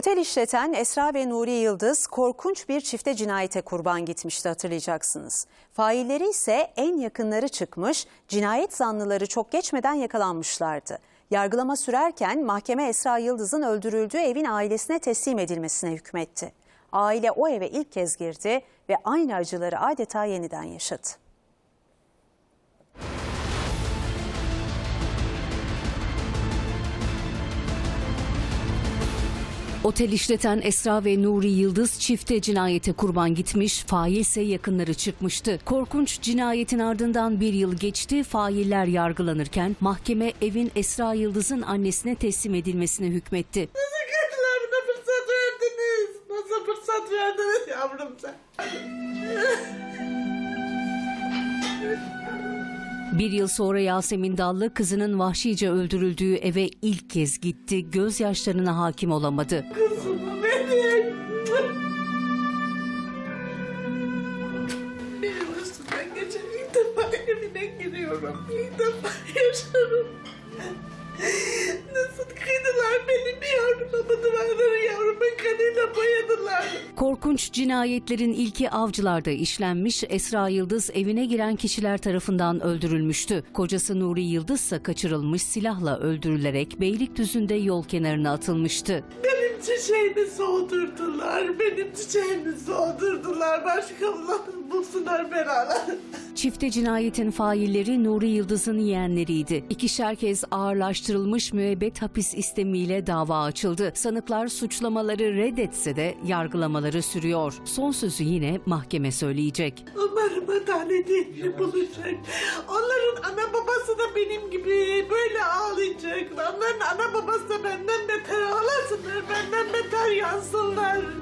Otel işleten Esra ve Nuri Yıldız korkunç bir çifte cinayete kurban gitmişti hatırlayacaksınız. Failleri ise en yakınları çıkmış, cinayet zanlıları çok geçmeden yakalanmışlardı. Yargılama sürerken mahkeme Esra Yıldız'ın öldürüldüğü evin ailesine teslim edilmesine hükmetti. Aile o eve ilk kez girdi ve aynı acıları adeta yeniden yaşadı. Otel işleten Esra ve Nuri Yıldız çifte cinayete kurban gitmiş, fail ise yakınları çıkmıştı. Korkunç cinayetin ardından bir yıl geçti, failler yargılanırken mahkeme evin Esra Yıldız'ın annesine teslim edilmesine hükmetti. Nasıl kendilerine fırsat verdiniz? Nasıl fırsat verdiniz yavrum sen? Bir yıl sonra Yasemin Dallı kızının vahşice öldürüldüğü eve ilk kez gitti, gözyaşlarına hakim olamadı. Kızımı benim. Benim üstümden geçen ilk defa evine giriyorum. İlk defa yaşarım. Korkunç cinayetlerin ilki avcılarda işlenmiş, Esra Yıldız evine giren kişiler tarafından öldürülmüştü. Kocası Nuri Yıldız ise kaçırılmış silahla öldürülerek Beylikdüzü'nde yol kenarına atılmıştı. Benim çiçeğimi soğudurdular. Benim çiçeğimi soğudurdular. Başka bulsunlar beraber. Çifte cinayetin failleri Nuri Yıldız'ın yeğenleriydi. İkişer kez ağırlaştırılmış müebbet hapis istemiyle dava açıldı. Sanıklar suçlamaları reddetse de yargılamaları sürüyor. Son sözü yine mahkeme söyleyecek. Umarım adaleti bulacak. Onların ana babası da benim gibi kullansınlar.